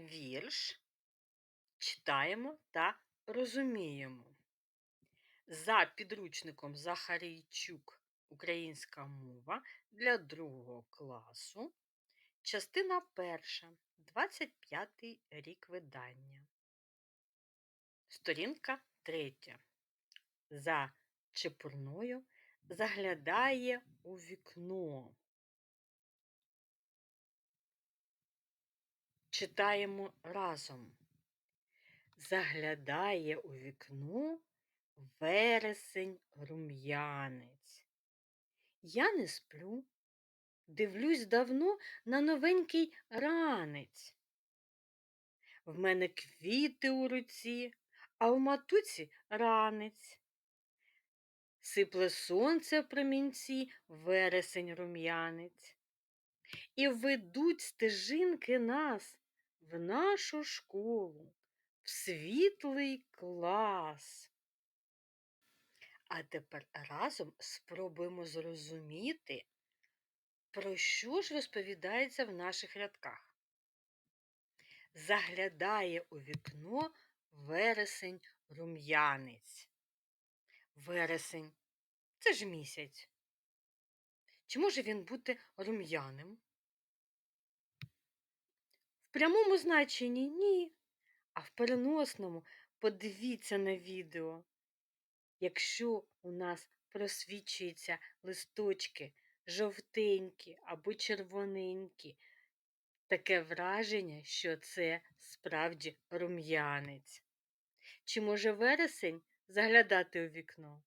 вірш читаємо та розуміємо. За підручником Захарійчук Українська мова для другого класу. Частина перша, 25 рік видання. Сторінка третя. За чепурною заглядає у вікно. Читаємо разом. Заглядає у вікно вересень рум'янець. Я не сплю, дивлюсь давно на новенький ранець. В мене квіти у руці, а в матуці ранець. Сипле сонце в промінці, вересень рум'янець. І ведуть стежинки нас в нашу школу, в світлий клас. А тепер разом спробуємо зрозуміти, про що ж розповідається в наших рядках. Заглядає у вікно вересень рум'янець. Вересень це ж місяць. Чи може він бути рум'яним? В прямому значенні ні, а в переносному подивіться на відео. Якщо у нас просвічуються листочки жовтенькі або червоненькі, таке враження, що це справді рум'янець. Чи може вересень заглядати у вікно?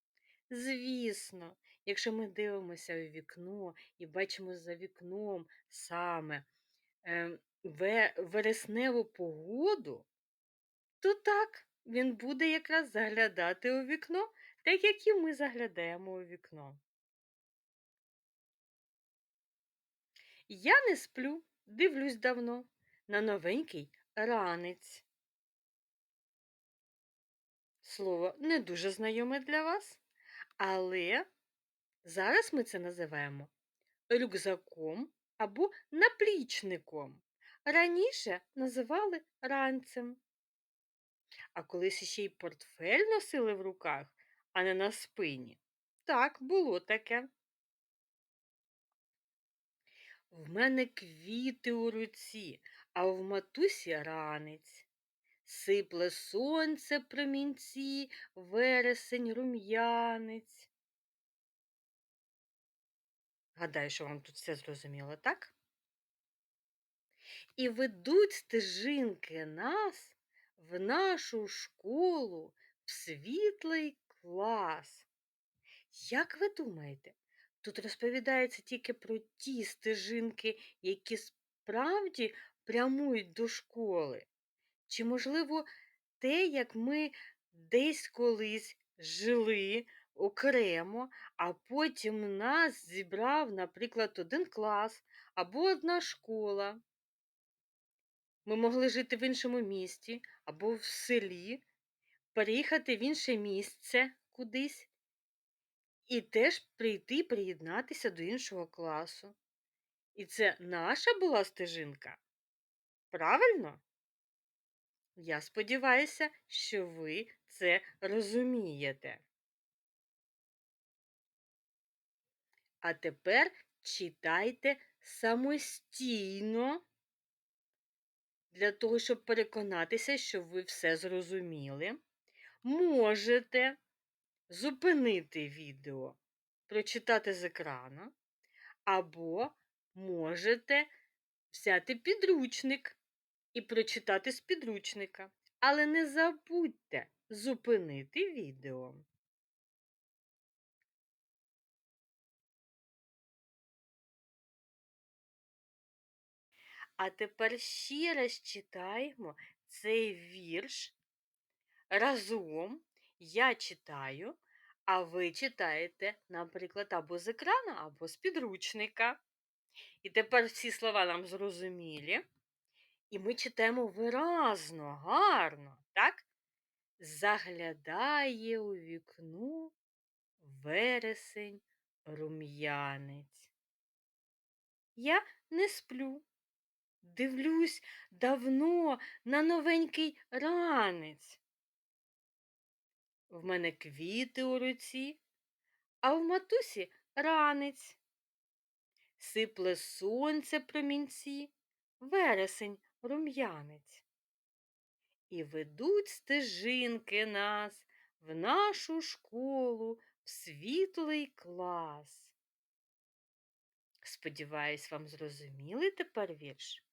Звісно, якщо ми дивимося у вікно і бачимо за вікном саме е, вересневу погоду, то так, він буде якраз заглядати у вікно, так як і ми заглядаємо у вікно. Я не сплю, дивлюсь давно на новенький ранець. Слово не дуже знайоме для вас, але зараз ми це називаємо рюкзаком або наплічником. Раніше називали ранцем. А колись ще й портфель носили в руках, а не на спині. Так, було таке. В мене квіти у руці, а в матусі ранець. Сипле сонце промінці, вересень рум'янець. Гадаю, що вам тут все зрозуміло, так? І ведуть стежинки нас в нашу школу, в світлий клас. Як ви думаєте, тут розповідається тільки про ті стежинки, які справді прямують до школи? Чи, можливо, те, як ми десь колись жили окремо, а потім нас зібрав, наприклад, один клас або одна школа? Ми могли жити в іншому місті або в селі, переїхати в інше місце кудись і теж прийти приєднатися до іншого класу. І це наша була стежинка? Правильно? Я сподіваюся, що ви це розумієте. А тепер читайте самостійно для того, щоб переконатися, що ви все зрозуміли, можете зупинити відео, прочитати з екрану, або можете взяти підручник і прочитати з підручника. Але не забудьте зупинити відео. А тепер ще раз читаємо цей вірш. Разом я читаю, а ви читаєте, наприклад, або з екрану, або з підручника. І тепер всі слова нам зрозумілі. І ми читаємо виразно, гарно, так? Заглядає у вікно вересень рум'янець. Я не сплю, Дивлюсь давно на новенький ранець. В мене квіти у руці, а в матусі ранець. Сипле сонце промінці, вересень рум'янець. І ведуть стежинки нас в нашу школу, в світлий клас. Сподіваюсь, вам зрозумілий тепер вірш?